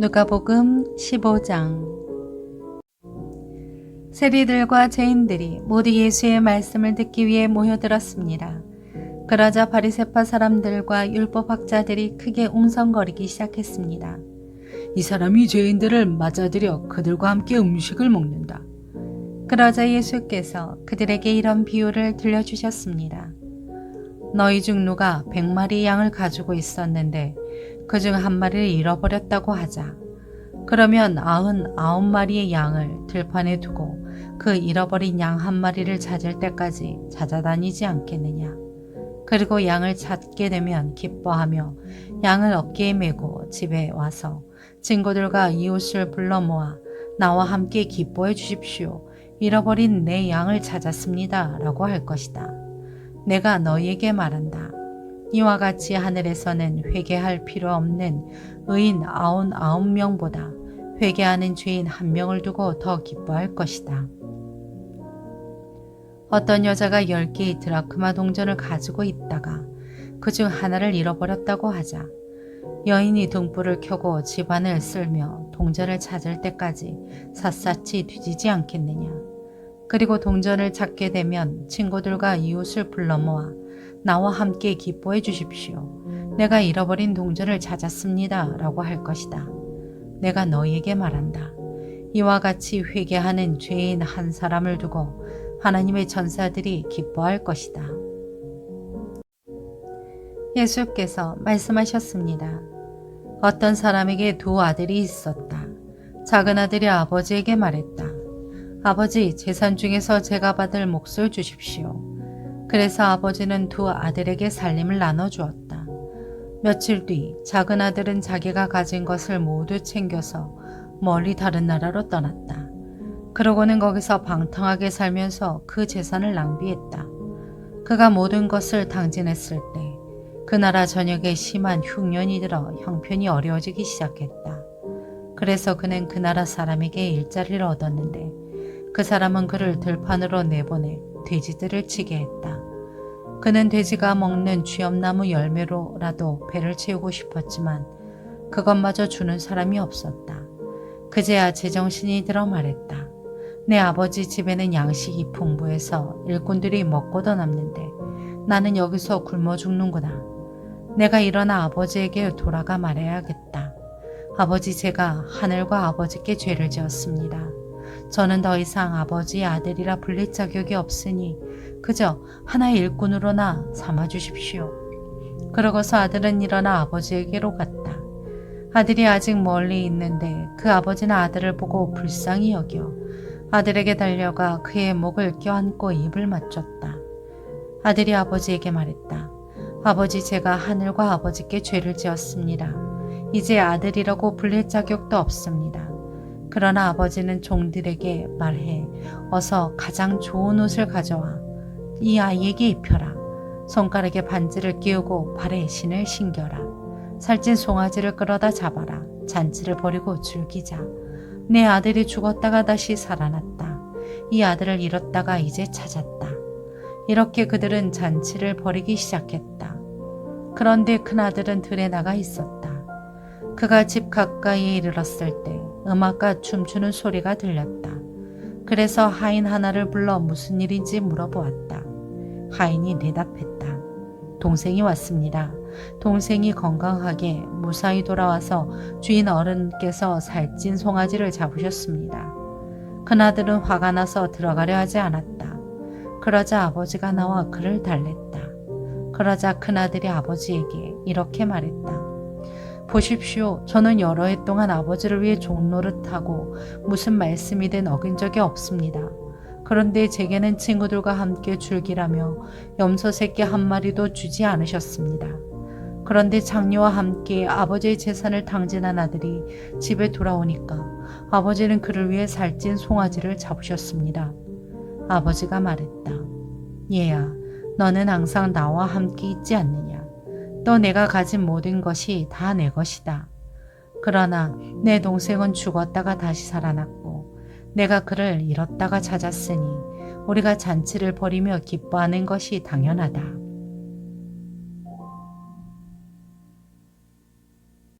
누가복음 15장 세리들과 죄인들이 모두 예수의 말씀을 듣기 위해 모여들었습니다. 그러자 바리새파 사람들과 율법학자들이 크게 웅성거리기 시작했습니다. 이 사람이 죄인들을 맞아들여 그들과 함께 음식을 먹는다. 그러자 예수께서 그들에게 이런 비유를 들려주셨습니다. 너희 중 누가 백마리 양을 가지고 있었는데 그 중 한 마리를 잃어버렸다고 하자. 그러면 아흔 아홉 마리의 양을 들판에 두고 그 잃어버린 양 한 마리를 찾을 때까지 찾아다니지 않겠느냐. 그리고 양을 찾게 되면 기뻐하며 양을 어깨에 메고 집에 와서 친구들과 이웃을 불러 모아 나와 함께 기뻐해 주십시오. 잃어버린 내 양을 찾았습니다. 라고 할 것이다. 내가 너희에게 말한다. 이와 같이 하늘에서는 회개할 필요 없는 의인 아흔 아홉 명보다 회개하는 죄인 한 명을 두고 더 기뻐할 것이다. 어떤 여자가 열 개의 드라크마 동전을 가지고 있다가 그 중 하나를 잃어버렸다고 하자 여인이 등불을 켜고 집안을 쓸며 동전을 찾을 때까지 샅샅이 뒤지지 않겠느냐. 그리고 동전을 찾게 되면 친구들과 이웃을 불러 모아 나와 함께 기뻐해 주십시오. 내가 잃어버린 동전을 찾았습니다. 라고 할 것이다. 내가 너희에게 말한다. 이와 같이 회개하는 죄인 한 사람을 두고 하나님의 전사들이 기뻐할 것이다. 예수께서 말씀하셨습니다. 어떤 사람에게 두 아들이 있었다. 작은 아들이 아버지에게 말했다. 아버지, 재산 중에서 제가 받을 몫을 주십시오. 그래서 아버지는 두 아들에게 살림을 나눠주었다. 며칠 뒤 작은 아들은 자기가 가진 것을 모두 챙겨서 멀리 다른 나라로 떠났다. 그러고는 거기서 방탕하게 살면서 그 재산을 낭비했다. 그가 모든 것을 당진했을 때 그 나라 전역에 심한 흉년이 들어 형편이 어려워지기 시작했다. 그래서 그는 그 나라 사람에게 일자리를 얻었는데 그 사람은 그를 들판으로 내보내 돼지들을 치게 했다. 그는 돼지가 먹는 쥐엄나무 열매로라도 배를 채우고 싶었지만 그것마저 주는 사람이 없었다. 그제야 제정신이 들어 말했다. 내 아버지 집에는 양식이 풍부해서 일꾼들이 먹고도 남는데 나는 여기서 굶어 죽는구나. 내가 일어나 아버지에게 돌아가 말해야겠다. 아버지 제가 하늘과 아버지께 죄를 지었습니다. 저는 더 이상 아버지의 아들이라 불릴 자격이 없으니 그저 하나의 일꾼으로나 삼아 주십시오. 그러고서 아들은 일어나 아버지에게로 갔다. 아들이 아직 멀리 있는데 그 아버지는 아들을 보고 불쌍히 여겨 아들에게 달려가 그의 목을 껴안고 입을 맞췄다. 아들이 아버지에게 말했다. 아버지 제가 하늘과 아버지께 죄를 지었습니다. 이제 아들이라고 불릴 자격도 없습니다. 그러나 아버지는 종들에게 말해 어서 가장 좋은 옷을 가져와 이 아이에게 입혀라. 손가락에 반지를 끼우고 발에 신을 신겨라. 살찐 송아지를 끌어다 잡아라. 잔치를 벌이고 즐기자. 내 아들이 죽었다가 다시 살아났다. 이 아들을 잃었다가 이제 찾았다. 이렇게 그들은 잔치를 벌이기 시작했다. 그런데 큰아들은 들에 나가 있었다. 그가 집 가까이에 이르렀을 때 음악과 춤추는 소리가 들렸다. 그래서 하인 하나를 불러 무슨 일인지 물어보았다. 하인이 대답했다. 동생이 왔습니다. 동생이 건강하게 무사히 돌아와서 주인 어른께서 살찐 송아지를 잡으셨습니다. 큰아들은 화가 나서 들어가려 하지 않았다. 그러자 아버지가 나와 그를 달랬다. 그러자 큰아들이 아버지에게 이렇게 말했다. 보십시오. 저는 여러 해 동안 아버지를 위해 종노릇하고 무슨 말씀이든 어긴 적이 없습니다. 그런데 제게는 친구들과 함께 줄기라며 염소 새끼 한 마리도 주지 않으셨습니다. 그런데 장녀와 함께 아버지의 재산을 당진한 아들이 집에 돌아오니까 아버지는 그를 위해 살찐 송아지를 잡으셨습니다. 아버지가 말했다. 얘야, 너는 항상 나와 함께 있지 않느냐. 또 내가 가진 모든 것이 다 내 것이다. 그러나 내 동생은 죽었다가 다시 살아났고 내가 그를 잃었다가 찾았으니 우리가 잔치를 벌이며 기뻐하는 것이 당연하다.